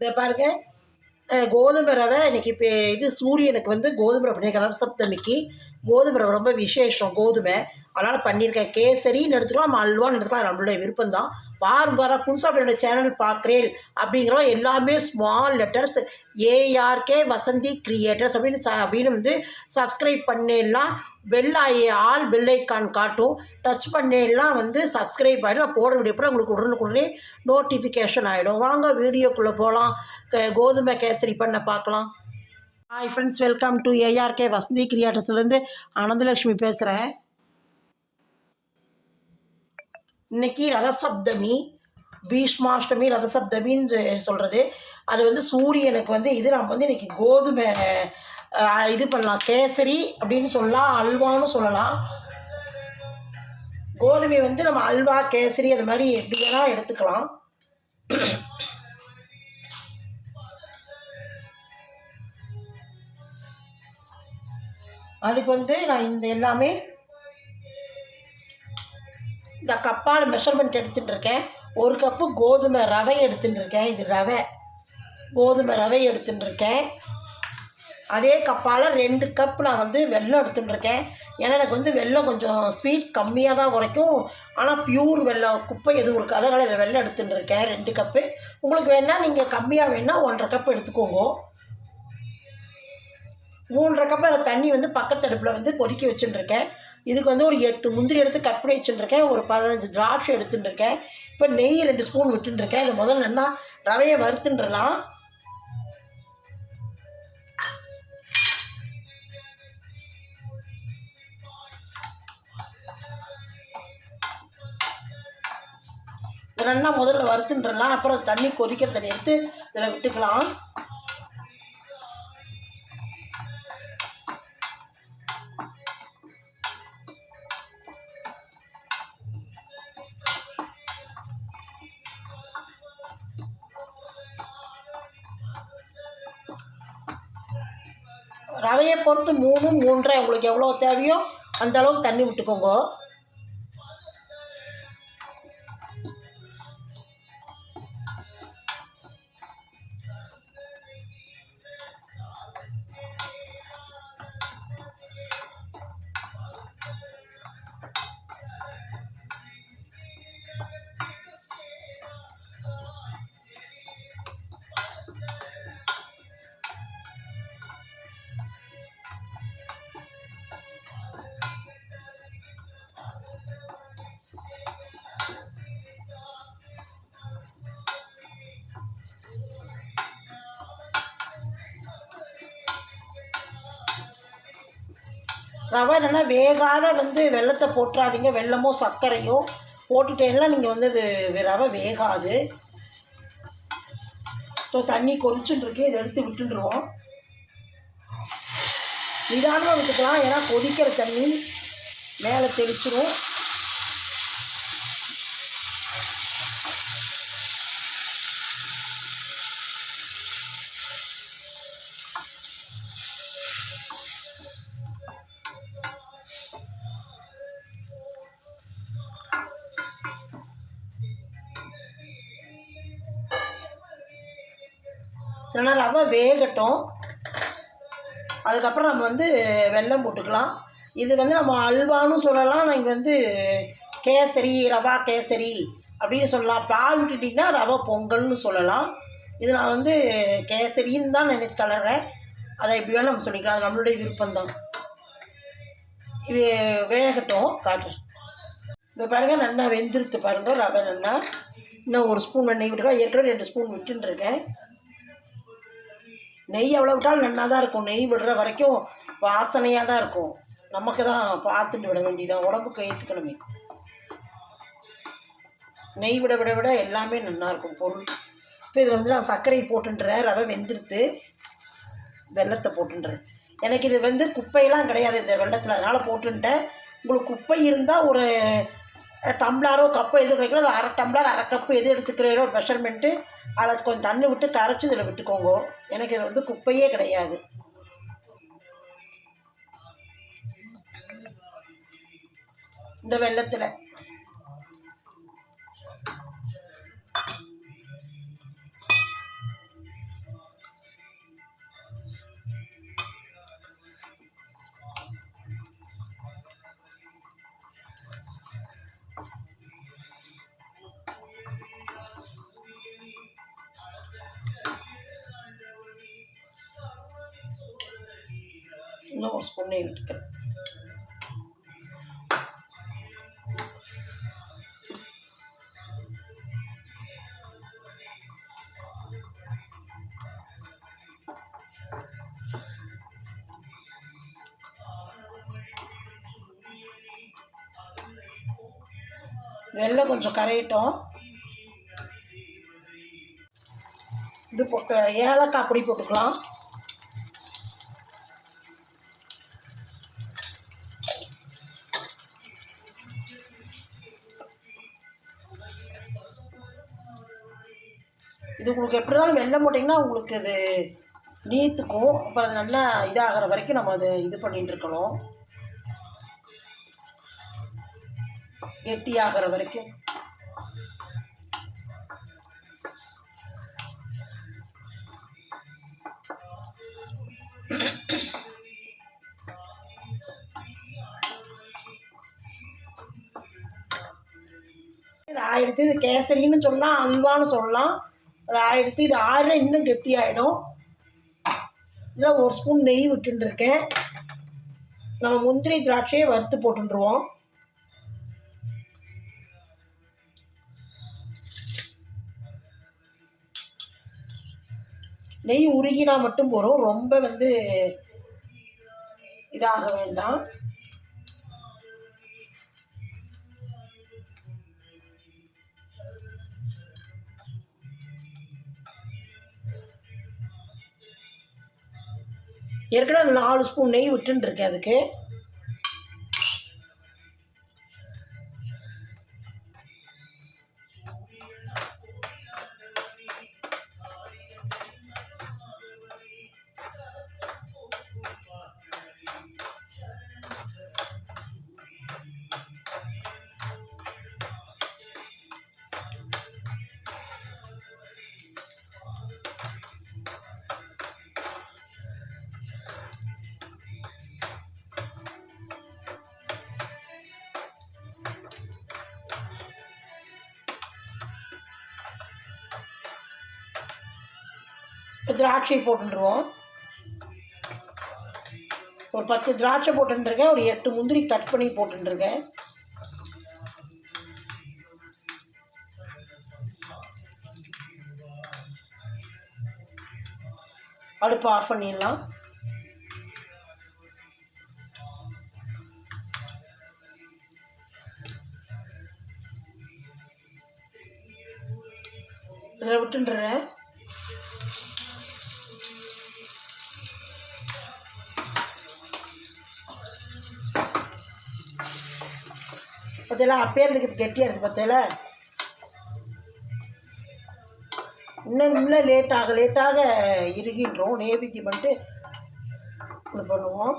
இதை பாருங்க. கோதுமை ரவை இன்னைக்கு இப்போ இது சூரியனுக்கு வந்து கோதுமை ரவை கலர் சப்தமிக்கு கோதுமை ரவை ரொம்ப விசேஷம் கோதுமை. அதனால் பண்ணியிருக்கேன் கேசரின்னு எடுத்துக்கலாம் நம்ம அல்வான்னு எடுத்துக்கலாம் நம்மளுடைய விருப்பம் தான் வாரம் புதுசாக என்னோட சேனல் பார்க்குறேன் அப்படிங்கிற எல்லாமே small letters ARK Vasanthi creators அப்படின்னு ச அப்படின்னு வந்து சப்ஸ்கிரைப் பண்ணிடலாம் பெல் ஆல் பெல் காட்டும். டச் பண்ணேலாம் வந்து சப்ஸ்கிரைப் ஆகிடும் நான் போட வீடியோ உங்களுக்கு உடனுக்குடனே நோட்டிஃபிகேஷன் ஆகிடும் வாங்க வீடியோக்குள்ளே போகலாம் கோதுமை கேசரி பண்ண பார்க்கலாம். Hi friends welcome to ARK Vasanthi கிரியேட்டர்ஸ்லேருந்து Ananthalakshmi பேசுகிறேன் இன்னைக்கு ரதசப்தமி பீஷ்மாஷ்டமி ரதசப்தமின்னு சொ- சொல்கிறது அது வந்து சூரியனுக்கு வந்து இது நம்ம வந்து இன்னைக்கு கோதுமை இது பண்ணலாம். கேசரி அப்படின்னு சொல்லலாம் அல்வான்னு சொல்லலாம். கோதுமை வந்து நம்ம அல்வா கேசரி அது மாதிரி எப்படி வேணால் எடுத்துக்கலாம். அதுக்கு வந்து நான் இந்த எல்லாமே இந்த கப்பால் மெஷர்மெண்ட் எடுத்துகிட்டு இருக்கேன் ஒரு கப்பு கோதுமை ரவை எடுத்துகிட்டு இருக்கேன் இது ரவை. கோதுமை ரவை எடுத்துகிட்டு இருக்கேன் அதே கப்பால் ரெண்டு கப் நான் வந்து வெல்லம் எடுத்துகிட்டு இருக்கேன் ஏன்னா எனக்கு வந்து வெள்ளம் கொஞ்சம் ஸ்வீட் கம்மியாக தான் உரைக்கும். ஆனால் பியூர் வெல்லம் குப்பை எதுவும் இருக்காது அதனால் இதில் வெல்லம் எடுத்துகிட்டு இருக்கேன் ரெண்டு கப்பு. உங்களுக்கு வேணால் நீங்கள் கம்மியாக வேணால் ஒன்றரை கப் எடுத்துக்கோங்க. மூன்றரை கப் அதில் தண்ணி வந்து பக்கத்து அடுப்பில் வந்து கொதிக்க வச்சுட்டுருக்கேன். இதுக்கு வந்து ஒரு எட்டு முந்திரி எடுத்து கட் பண்ணி வச்சுட்டு ஒரு பதினஞ்சு திராட்சை எடுத்துட்டுருக்கேன். இப்போ நெய் ரெண்டு ஸ்பூன் விட்டுருக்கேன் இருக்கேன் இதை முதல்ல நல்லா ரவையை வறுத்துன்றலாம் இதை நல்லா முதல்ல வறுத்துன்றலாம் அப்புறம் தண்ணி கொதிக்கிற தண்ணி எடுத்து இதில் விட்டுக்கலாம். ரவையை பொறுத்து மூணு மூன்றரை. உங்களுக்கு எவ்வளோ தேவையோ அந்தளவுக்கு தண்ணி விட்டுக்கோங்க. ரவை என்னென்னா வேகாத வந்து வெள்ளத்தை போட்டுறாதீங்க வெள்ளமோ சர்க்கரையோ போட்டுட்டேன்னா நீங்கள் வந்து அது ரவை வேகாது. ஸோ தண்ணி கொதிச்சுட்டு இதை எடுத்து விட்டுருவோம் நிதானமாக விட்டுக்கலாம். ஏன்னா கொதிக்கிற தண்ணி மேலே தெளிச்சிடும் இல்லைன்னா ரவை வேகட்டும். அதுக்கப்புறம் நம்ம வந்து வெல்லம் போட்டுக்கலாம். இது வந்து நம்ம அல்வான்னு சொல்லலாம். நீங்கள் வந்து கேசரி ரவா கேசரி அப்படின்னு சொல்லலாம். பால் விட்டுட்டிங்கன்னா ரவை பொங்கல்னு சொல்லலாம். இது நான் வந்து கேசரின்னு தான் நினைச்சு கலர்றேன். அதை எப்படி வேணால் நம்ம சொல்லிக்கலாம். அது நம்மளுடைய விருப்பம்தான். இது வேகட்டும். காட்டுறேன். இந்த பாருங்கள் நல்லா வெந்திருத்து பாருங்கள் ரவை நல்லா. இன்னும் ஒரு ஸ்பூன் எண்ணெய் விட்டுருக்கோம் ஏற்கனவே ரெண்டு ஸ்பூன் விட்டுன்னு இருக்கேன். நெய் எவ்வளோ விட்டாலும் நல்லா தான் இருக்கும். நெய் விடுற வரைக்கும் வாசனையாக தான் இருக்கும். நமக்கு தான் பார்த்துட்டு விட வேண்டியதான் உடம்புக்கு ஏற்றுக்கணுமே நெய் விட விட விட எல்லாமே நல்லா இருக்கும். பொருள். இப்போ இதில் வந்து நான் சர்க்கரை போட்டுன்றேன். ரவை வெந்துடுத்து வெள்ளத்தை போட்டுன்றேன். எனக்கு இது வந்து குப்பையெல்லாம் கிடையாது. இந்த வெள்ளத்தில். அதனால் போட்டுன்ட்டேன். உங்களுக்கு குப்பை இருந்தால் ஒரு டம்ளாரோ கப்போ எது கிடைக்கல. ஒரு அரை டம்ளர் அரை கப்பு எது எடுத்துக்கிறீரோ ஒரு மெஷர்மெண்ட்டு அதில் கொஞ்சம் தண்ணி விட்டு கரைச்சி இதில் விட்டுக்கோங்க. எனக்கு இது வந்து குப்பையே கிடையாது. இந்த வெள்ளத்தில். இன்னும் ஒரு ஸ்பூன் நெய் விட்டுக்கிறேன் வெள்ளம் கொஞ்சம் கரையட்டும். இது போட்டு ஏலக்காய் பொடி போட்டுக்கலாம். இது உங்களுக்கு எப்படி இருந்தாலும் வெள்ளம் போட்டிங்கன்னா உங்களுக்கு இது நீத்துக்கும் அப்புறம் அது நல்லா இதாகிற வரைக்கும் நம்ம அதை இது பண்ணிட்டு இருக்கணும். கெட்டியாகிற வரைக்கும். இது ஆயிடுத்து இது கேசரின்னு சொல்லலாம் அல்வான்னு சொல்லலாம். அது ஆயிடுத்து இது ஆறுனா இன்னும் கெட்டியாயிடும். இதில் ஒரு ஸ்பூன் நெய் விட்டுருக்கேன் நம்ம முந்திரி திராட்சையை வறுத்து போட்டுருவோம் நெய் உருகினா மட்டும் போகிறோம் ரொம்ப வந்து இதாக வேண்டாம். ஏற்கனவே நாலு ஸ்பூன் நெய் விட்டுருக்கேன் அதுக்கு. திராட்சை போட்டுருவோம். ஒரு பத்து திராட்சை போட்டுருக்கேன் ஒரு எட்டு முந்திரி கட் பண்ணி போட்டுருக்கேன் அடுப்பு ஆஃப் பண்ணிடலாம். இதில் விட்டுன்றேன் பார்த்தீங்களா அப்பயே இருந்துக்கு கெட்டியாக இருக்குது பார்த்தீங்களா இன்னும் இன்னும் லேட்டாக லேட்டாக இறுகின்றோம் நேவேத்தியம் பண்ணிட்டு இது பண்ணுவோம்.